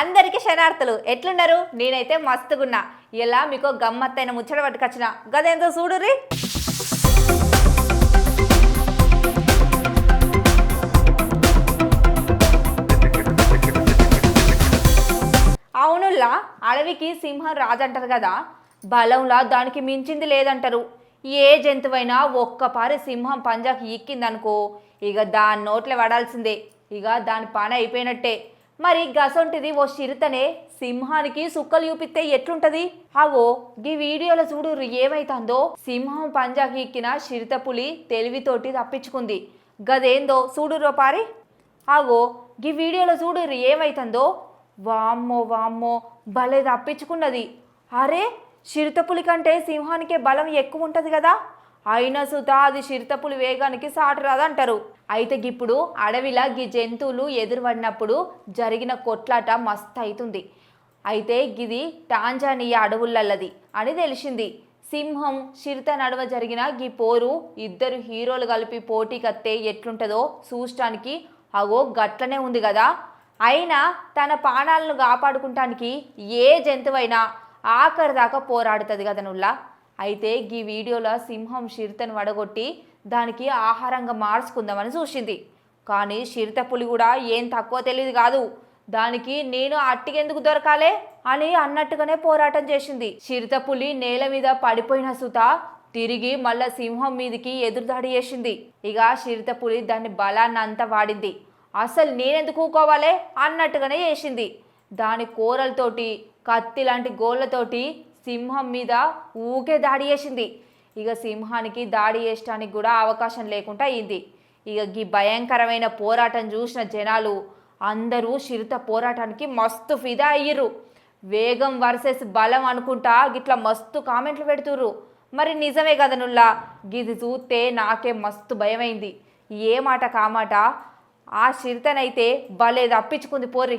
అందరికీ శనార్థులు ఎట్లున్నారు? నేనైతే మస్తుగున్నా. ఇలా మీకు గమ్మత్తైన ముచ్చట పట్టుకొచ్చిన? గదేంతో చూడుర్రి. అవునుల్లా అడవికి సింహం రాజంటారు కదా? బలంలా దానికి మించింది లేదంటారు. ఏ జంతువైనా ఒక్కపారి సింహం పంజాకి ఎక్కిందనుకో ఇక దాని నోట్లే పడాల్సిందే. ఇక దాని పని అయిపోయినట్టే. మరి గసొంటిది ఓ చిరుతనే సింహానికి సుక్కలు చూపిస్తే ఎట్లుంటది? అవో ఈ వీడియోలో చూడు ఏమైతుందో. సింహం పంజాకి ఎక్కిన చిరుత పులి తెలివితోటి తప్పించుకుంది. గదేందో చూడురో పారి. ఆగో ఈ వీడియోలో చూడు ఏమైతుందో. వామ్మో వామ్మో భలే తప్పించుకున్నది. అరే చిరుతపులి కంటే సింహానికే బలం ఎక్కువ ఉంటుంది కదా. అయినా సుత అది చిరుతపులి వేగానికి సాటరాదంటారు అయితే ఇప్పుడు అడవిలా గీ జంతువులు ఎదురుపడినప్పుడు జరిగిన కొట్లాట మస్తు అవుతుంది అయితే గిది టాంజానియా అడవులల్లది అని తెలిసింది. సింహం చిరుత నడుమ జరిగిన గీ పోరు ఇద్దరు హీరోలు కలిపి పోటీకత్తే ఎట్లుంటుందో చూడటానికి అగో గట్లనే ఉంది కదా అయినా తన ప్రాణాలను కాపాడుకుంటానికి ఏ జంతువైనా ఆఖరి దాకా పోరాడుతుంది కదా నుల్లా అయితే ఈ వీడియోలో సింహం చిరుతను వడగొట్టి దానికి ఆహారంగా మార్చుకుందామని చూసింది. కానీ చిరుత పులి కూడా ఏం తక్కువ తెలియదు కాదు. దానికి నేను అట్టికెందుకు దొరకాలే అని అన్నట్టుగానే పోరాటం చేసింది. చిరుత పులి నేల మీద పడిపోయిన సుత తిరిగి మళ్ళా సింహం మీదికి ఎదురుదాడి చేసింది. ఇక చిరుత పులి దాని బలాన్ని అంతా వాడింది. అసలు నేనెందుకు ఊకోవాలే అన్నట్టుగానే చేసింది. దాని కూరలతోటి కత్తి లాంటి గోళ్ళతోటి సింహం మీద ఊకే దాడి చేసింది. ఇక సింహానికి దాడి చేయడానికి కూడా అవకాశం లేకుండా అయింది. ఇక ఈ భయంకరమైన పోరాటం చూసిన జనాలు అందరూ చిరుత పోరాటానికి మస్తు ఫిదా అయ్యిర్రు. వేగం వర్సెస్ బలం అనుకుంటా గిట్లా మస్తు కామెంట్లు పెడుతుర్రు. మరి నిజమే కదనుల్లా గిది చూస్తే నాకే మస్తు భయమైంది. ఏ మాట కామాట ఆ చిరుతనైతే భలే తప్పించుకుంది పోర్రి.